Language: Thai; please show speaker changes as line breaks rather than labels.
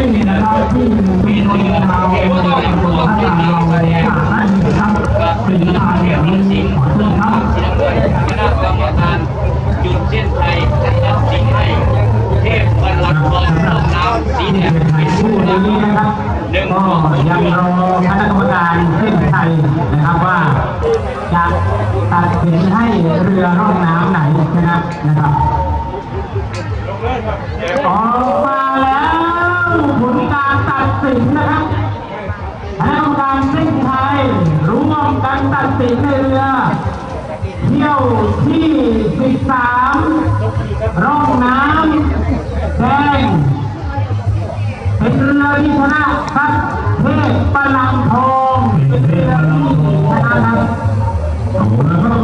ซึ่งนะครับที่มีโดยทางเองในตัวท่านเราเลยนั่นนะครับเป็นทางแบบนี้ขอโทษครับสีน้ำเงินคณะกรรมการจุดเส้นชัยตัดสินให้เทพบรรลังก์ทองร่องน้ำสีแดงเป็นผู้นี้นำนะครับก็ยังรอคณะกรรมการเส้นชัยนะครับว่าจะตัดสินให้เรือร่องน้ำไหนชนะนะครับออกมาแล้ว สินนะครับคณะกรรมการซิ่นไทยร่วมกันตัดสินในเรือ เที่ยวที่ 13 ร่องน้ำแดงเป็นเรือที่ชนะครับเทพปลังทองเป็นเรือที่ชนะครั
บ